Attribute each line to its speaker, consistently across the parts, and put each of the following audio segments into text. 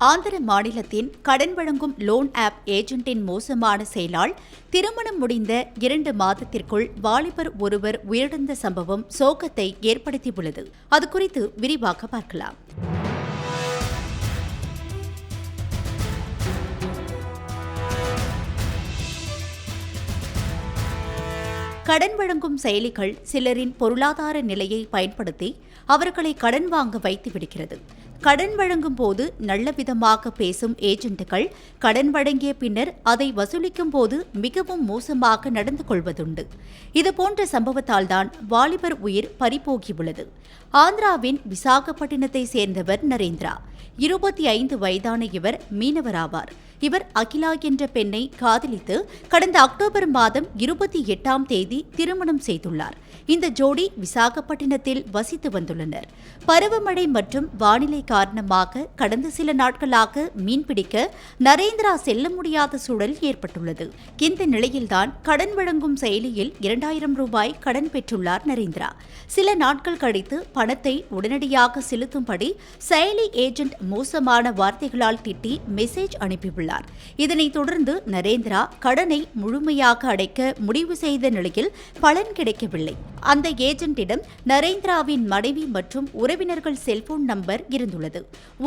Speaker 1: ஆந்திர மாநிலத்தின் கடன் வழங்கும் லோன் ஆப் ஏஜென்ட்டின் மோசமான செயலால் திருமணம் முடிந்த இரண்டு மாதத்திற்குள் வாலிபர் ஒருவர் உயிரிழந்த சம்பவம் சோகத்தை ஏற்படுத்தியுள்ளது. அது குறித்து விரிவாக பார்க்கலாம். கடன் வழங்கும் செயலிகள் சிலரின் பொருளாதார நிலையை பயன்படுத்தி அவர்களை கடன் வாங்க வைத்து விடுகிறது. கடன் வழங்கும் போது நல்ல விதமாக பேசும் ஏஜென்ட்டுகள் கடன் வழங்கிய பின்னர் அதை வசூலிக்கும் போது மிகவும் மோசமாக நடந்து கொள்வதுண்டு. இதுபோன்ற சம்பவத்தால் தான் வாலிபர் உயிர் பறிபோகியுள்ளது. ஆந்திராவின் விசாகப்பட்டினத்தை சேர்ந்தவர் நரேந்திரா. இருபத்தி ஐந்து வயதான இவர் மீனவராவார் இவர் அகிலா என்ற பெண்ணை காதலித்து கடந்த அக்டோபர் மாதம் இருபத்தி எட்டாம் தேதி திருமணம் செய்துள்ளார். இந்த ஜோடி விசாகப்பட்டினத்தில் வசித்து வந்துள்ளனர். பருவமழை மற்றும் வானிலை காரணமாக கடந்த சில நாட்களாக மீன்பிடிக்க நரேந்திரா செல்ல முடியாத சூழல் ஏற்பட்டுள்ளது. இந்த நிலையில்தான் கடன் வழங்கும் செயலியில் இரண்டாயிரம் ரூபாய் கடன் பெற்றுள்ளார் நரேந்திரா. சில நாட்கள் கழித்து பணத்தை உடனடியாக செலுத்தும்படி செயலி ஏஜென்ட் மோசமான வார்த்தைகளால் திட்டி மெசேஜ் அனுப்பியுள்ளார். உள்ளார் இதனைத் தொடர்ந்து நரேந்திரா கடனை முழுமையாக அடைக்க முடிவு செய்த நிலையில் பலன் கிடைக்கவில்லை. அந்த ஏஜென்ட்டிடம் நரேந்திராவின் மனைவி மற்றும் உறவினர்கள் செல்போன் நம்பர் இருந்துள்ளது.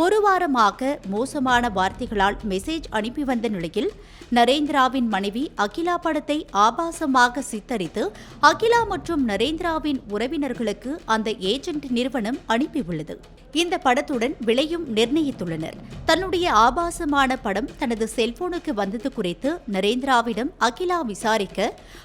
Speaker 1: ஒரு வாரமாக மோசமான வார்த்தைகளால் மெசேஜ் அனுப்பி வந்த நிலையில் நரேந்திராவின் மனைவி அகிலா படத்தை ஆபாசமாக சித்தரித்து அகிலா மற்றும் நரேந்திராவின் உறவினர்களுக்கு அந்த ஏஜென்ட் நிறுவனம் அனுப்பியுள்ளது. இந்த படத்துடன் விலையும் நிர்ணயித்துள்ளனர். தன்னுடைய ஆபாசமான படம் தனது செல்போனுக்கு வந்தது குறித்து நரேந்திராவிடம் அகிலா விசாரிக்க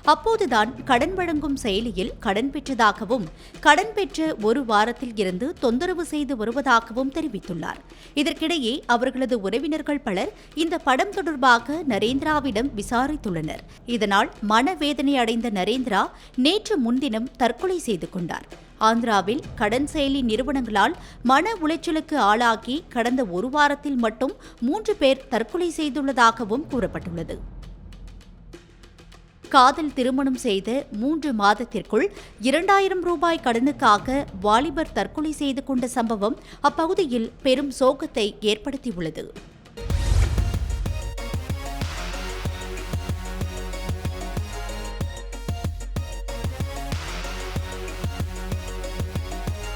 Speaker 1: அப்போதுதான் கடன் வழங்கும் செயலியில் கடன் பெற்றதாகவும் கடன் பெற்ற ஒரு வாரத்தில் இருந்து தொந்தரவு செய்து வருவதாகவும் தெரிவித்துள்ளார். இதற்கிடையே அவர்களது உறவினர்கள் பலர் இந்த படம் தொடர்பாக நரேந்திராவிடம் விசாரித்துள்ளனர். இதனால் மனவேதனை அடைந்த நரேந்திரா நேற்று முன்தினம் தற்கொலை செய்து கொண்டார். ஆந்திராவில் கடன் செயலி நிறுவனங்களால் மன உளைச்சலுக்கு ஆளாகி கடந்த ஒரு வாரத்தில் மட்டும் மூன்று பேர் தற்கொலை செய்துள்ளதாகவும் கூறப்பட்டுள்ளது. காதல் திருமணம் செய்த மூன்று மாதத்திற்குள் இரண்டாயிரம் ரூபாய் கடனுக்காக வாலிபர் தற்கொலை செய்து கொண்ட சம்பவம் அப்பகுதியில் பெரும் சோகத்தை ஏற்படுத்தியுள்ளது.